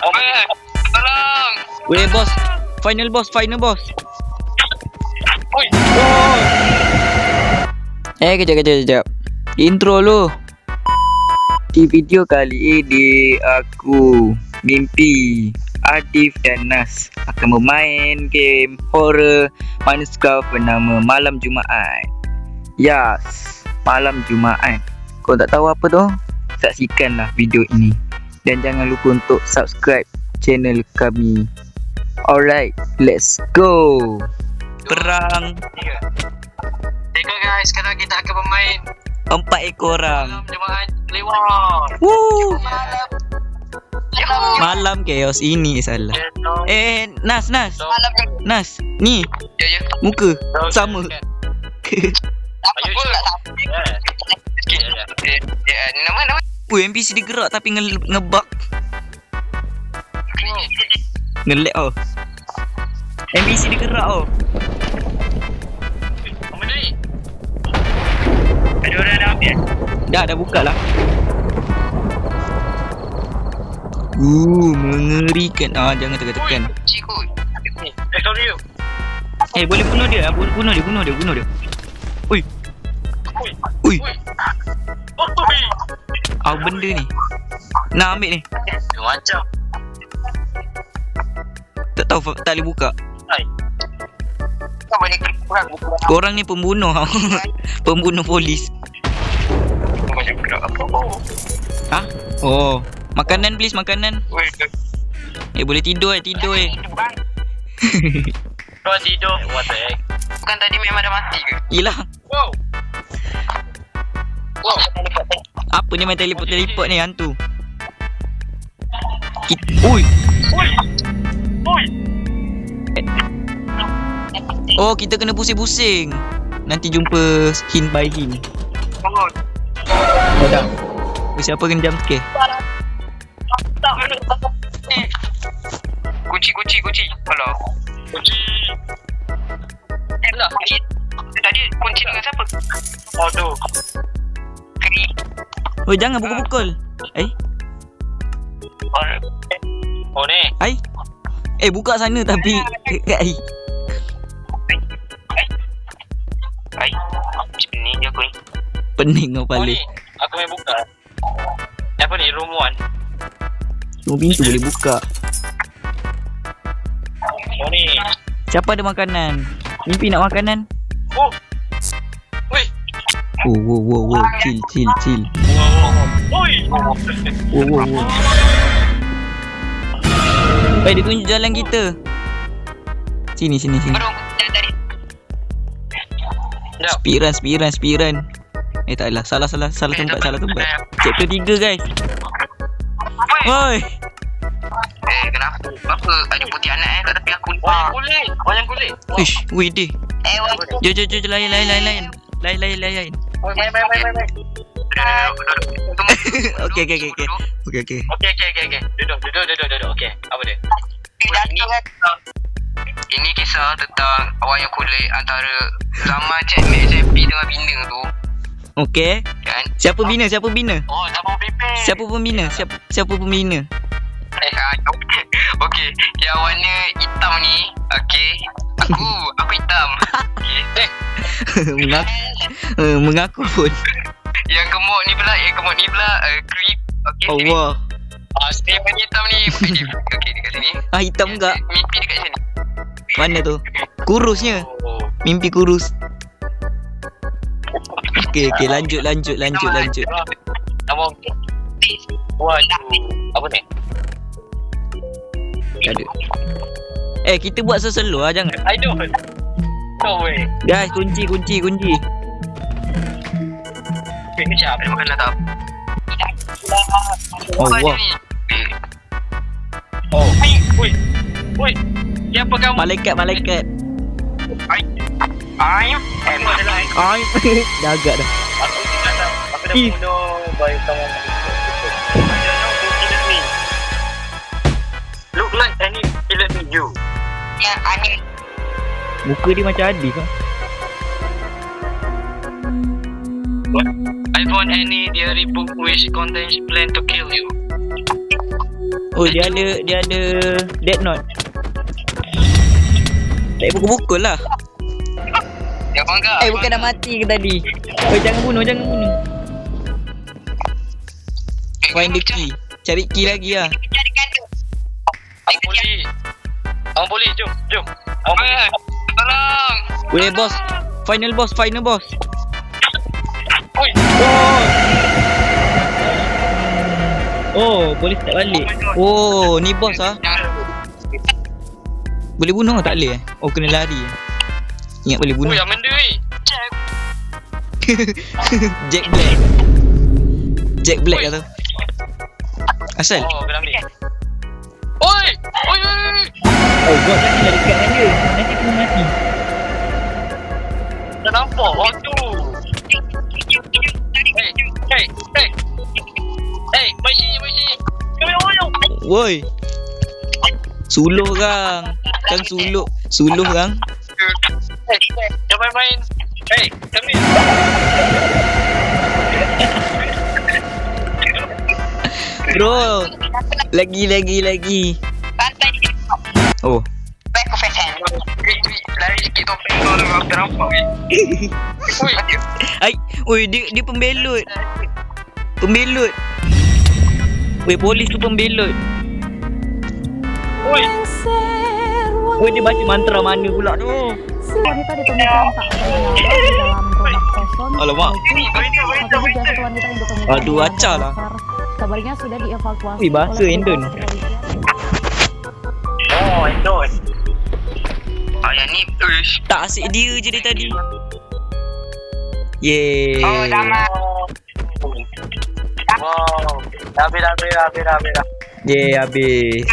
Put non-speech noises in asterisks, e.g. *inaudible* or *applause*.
Tolong. Weh boss. Final boss, final boss. Oi. Eh kejap kejap kejap. Intro lu. Di video kali ini aku mimpi Adif dan Nas akan bermain game horror Minecraft bernama Malam Jumaat. Yes, Malam Jumaat. Kau tak tahu apa tu? Saksikanlah video ini dan jangan lupa untuk subscribe channel kami. Alright, let's go. Perang Tiga. Guys, sekarang kita akan bermain empat ekor orang. malam jemaah lewat. Woo! Malam. Malam chaos ini salah. Eh, Nas, Nas. Malam Nas, ni Ya, ya. muka sama. Ayo, *laughs* Sikit. Eh, Ya, nama nama. Ui, NPC dia gerak tapi nge ngebug, nge-lag oh. NPC dia gerak oh. Apa ni? Ada orang dah. Dah dah buka lah. Uh, mengerikan. Ah, jangan tekan-tekan. Eh. Eh, boleh bunuh dia. Boleh bunuh dia, bunuh dia, bunuh dia. Ui, Ui. ui. Ui. Oh. Apa benda ni? Nak ambil ni. Macam. Tak tahu tak boleh buka. Hai. Kau boleh kurang buku. Korang ni pembunuh. *laughs* pembunuh polis. Macam budak apa? Oh. Ha? Oh. Makanan please, makanan. Eh, boleh tidur eh, tidur eh. Kau tidur. What the heck? Bukan tadi memang dah mati ke? Yelah. Wow. Wow. Apa ni main teleport-teleport ni hantu? Kit Ui. Ui. Ui. Oh, kita kena pusing-pusing. Nanti jumpa hint by hint. Oh. Oh, dah. Oh, siapa kena jump scare? Kunci, kunci, kunci. Hello. Kunci. Eh, lah. Kunci. Tadi kunci dengan siapa? Aduh. Keri. Oh, jangan pukul-pukul. Eh, Oh, ni. ai. Eh, buka sana tapi kat ai. Hai. Macam ni je aku ni. Pening kau Oh, kepala. ni. Aku main buka. Apa ni? Room 1. Semua pintu boleh buka. Oh, ni. Siapa ada makanan? Mimpi nak makanan? Oh. Wow, wow, wow. Chill, chill, chill. Wow. Oi. Wow, wow, wow. Eh, dia tunjuk jalan kita. Sini, sini, sini. Spiran, spiran, spiran. Eh, tak adalah. Salah, salah, salah tempat, salah tempat. Chapter 3, guys. Oi. Eh, kenapa? Apa ada putih anak eh kat tepi aku ni? Wayang kulit. Wayang kulit. Ish, wih deh. Eh, wayang kulit. Jom, jom, jom, jom, lain, lain, lain, lain. Lain, lain, lain, lain. Main, main, main, main, main. *laughs* Okey, okey, okey, okey. Okey, okey. Okey, okey, okey, okey. Duduk, duduk, duduk, duduk. Okey, apa dia? Ini, ini kisah tentang wayang kulit antara zaman checkmate SMP dengan bina tu. Okey. Kan? Siapa bina? Siapa bina? Oh, zaman pipi. Siapa pembina? Siapa siapa pembina? Eh, ah, okey. Okey, yang warna hitam ni, okey. Aku, aku hitam. *laughs* Okey. *laughs* Eh, mengaku, uh, mengaku pun. yang gemuk ni pula, yang gemuk ni pula, uh, creep. Okey. Allah. Ah, statement hitam ni. Okey, okey dekat sini. Ah hitam enggak? Mimpi dekat sini. Mana tu? Kurusnya. Oh. Mimpi kurus. Okey, okey, lanjut, lanjut, lanjut, lanjut. Nama Waduh. Apa ni? Tak ada. Eh, kita buat seselo lah, jangan. I don't. No way. Guys, kunci, kunci, kunci. Eh, kejap. Ada makan tak? Oh, Apa wah. ni? Oh. Hai. Woi. Woi. Siapa kamu? Malaikat, malaikat. I'm Aku adalah Ai, dah agak dah. Aku tahu. Aku dah bunuh bayi kamu. Me. Look like any me you. Yeah, I. Muka dia macam Adi kan? I found any diary book which contains plan to kill you. Oh dia ada dia ada dead note. Tak pukul-pukul lah. Ya bangga. Eh bukan dah mati ke tadi? Oh jangan bunuh jangan bunuh. Find the key. Cari key lagi lah. Abang poli. Abang poli, jom, jom. Abang poli. Eh, tolong. Boleh boss. Final boss, final boss. Oh. Oh, boleh start balik. Oh, ni boss ah. Boleh bunuh tak boleh eh? Oh, kena lari. Ingat boleh bunuh. Oi, Amanda ni. *laughs* Jack Black. Jack Black kata. Asal? Oh, kena ambil. Oi! Oi, oi, oi. Oh, god nanti dah dekat dengan dia. Nanti kena mati. Tak nampak. Oh, Woi. Suluh kang. Kang suluh. Suluh kang. Hey, jangan main-main. Hey, kami. Bro. Lagi lagi lagi. Oh. Baik aku fashion. Lari sikit topeng kau tu aku. *laughs* Ai, oi dia dia pembelut. Pembelut. Weh polis tu pembelut. Oi. Weh dia baca mantra mana pula tu? Wanita ditemukan tak bernyawa di dalam rumah kosong. Alamak. Ini berita berita Satu berita. jasad wanita yang ditemukan Aduh, acah lah. Kabarnya sudah dievakuasi. Wih, bahasa Indon. petugas kepolisian. Oh. Ah yang ni uish. Tak asyik dia je dia tadi. Yeay. Oh sama. Wow. Dah habis, dah habis, dah habis,